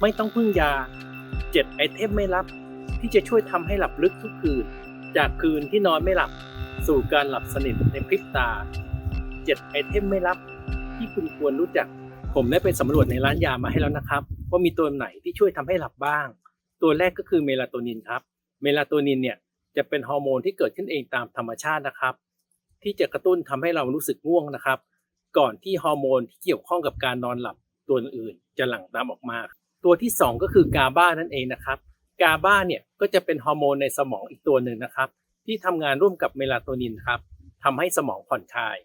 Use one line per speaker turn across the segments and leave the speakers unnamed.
ไม่ต้องพึ่งยา 7 ไอเทมไม่ลับ ที่จะช่วยทำให้หลับลึกทุกคืน จากคืนที่นอนไม่หลับ สู่การหลับสนิทในพริบตา 7 ไอเทมไม่ลับ ที่คุณควรรู้จัก ผมได้ไปสำรวจในร้านยามาให้แล้วนะครับ ว่ามีตัวไหนที่ช่วยทำให้หลับบ้าง ตัวแรกก็คือเมลาโทนินครับ เมลาโทนินเนี่ยจะเป็นฮอร์โมนที่เกิดขึ้นเองตามธรรมชาตินะครับ ที่จะกระตุ้นทำให้เรารู้สึกง่วงนะครับ ก่อนที่ฮอร์โมนที่เกี่ยวข้องกับการนอนหลับตัวอื่นจะหลั่งตามออกมา ตัวที่ 2 ก็คือกาบานั่นเองนะครับ กาบาเนี่ยก็จะเป็นฮอร์โมนในสมองอีกตัวหนึ่งนะครับ ที่ทำงานร่วมกับเมลาโทนินครับทำให้สมองผ่อนคลาย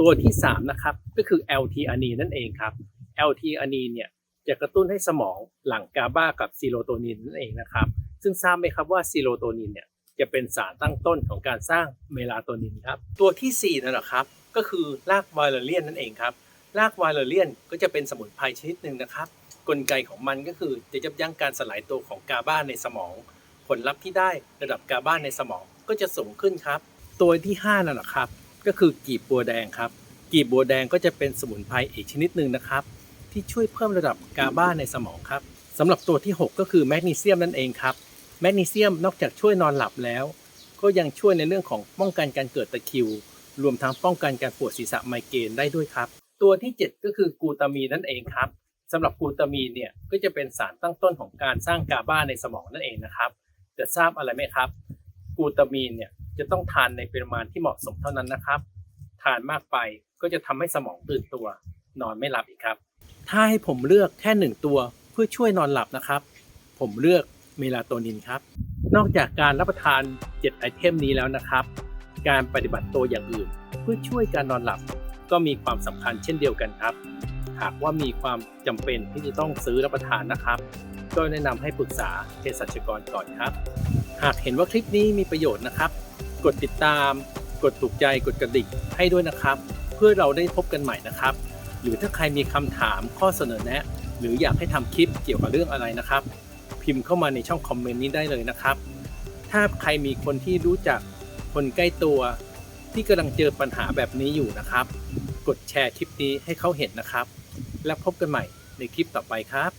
ตัวที่3นะครับก็คือ LT อานีนั่นเองครับ LT อานีเนี่ยจะกระตุ้นให้สมองหลั่งกาบากับซีโรโทนินนั่นเองนะครับ ซึ่งทราบไหมครับว่าซีโรโทนินเนี่ยจะเป็นสารตั้งต้นของการสร้างเมลาโทนินครับ ตัวที่4นั่นแหละครับ ก็คือรากไวเลเรียนนั่นเองครับ รากไวเลเรียนก็จะเป็นสมุนไพรชนิดหนึ่งนะครับ กลไกของมันก็คือจะยับยั้งการสลายตัวของกาบาในสมอง ผลลัพธ์ที่ได้ระดับกาบาในสมองก็จะสูงขึ้นครับ ตัวที่5นั่นแหละครับ ก็คือกีบบัวแดงครับ กีบบัวแดงก็จะเป็นสมุนไพรอีกชนิดหนึ่งนะครับ ที่ช่วยเพิ่มระดับกาบาในสมองครับสำหรับตัวที่ 6 ก็คือแมกนีเซียมนั่นเองครับแมกนีเซียมนอกจากช่วยนอนหลับแล้ว ก็ยังช่วยในเรื่องของป้องกันการเกิดตะคริว รวมทั้งป้องกันการปวดศีรษะไมเกรนได้ด้วยครับ ตัวที่ 7 ก็คือกูตามีนั่นเองครับ สำหรับกลูตามีนเนี่ยก็จะเป็นสารตั้งต้นของการสร้างกาบาในสมองนั่นเองนะครับจะทราบอะไรไหมครับกลูตามีนเนี่ยจะต้องทานในปริมาณที่เหมาะสมเท่านั้นนะครับ ทานมากไปก็จะทำให้สมองตื่นตัว นอนไม่หลับอีกครับ ถ้าให้ผมเลือกแค่หนึ่งตัวเพื่อช่วยนอนหลับนะครับ ผมเลือกเมลาโทนินครับ นอกจากการรับประทาน 7 ไอเทมนี้แล้วนะครับ การปฏิบัติตัวอย่างอื่น เพื่อช่วยการนอนหลับก็มีความสำคัญเช่นเดียวกันครับ หากว่ามีความจำเป็นที่จะต้องซื้อรับประทานนะครับ ก็แนะนำให้ปรึกษาเภสัชกรก่อนครับ หากเห็นว่าคลิปนี้มีประโยชน์นะครับ กดติดตาม กดถูกใจกดกระดิ่งให้ด้วยนะครับ เพื่อเราได้พบกันใหม่นะครับ หรือถ้าใครมีคำถามข้อเสนอแนะ หรืออยากให้ทำคลิปเกี่ยวกับเรื่องอะไรนะครับ พิมพ์เข้ามาในช่องคอมเมนต์นี้ได้เลยนะครับ ถ้าใครมีคนที่รู้จักคนใกล้ตัว ที่กำลังเจอปัญหาแบบนี้อยู่นะครับ กดแชร์คลิปนี้ให้เขาเห็นนะครับ แล้วพบกันใหม่ในคลิปต่อไปครับ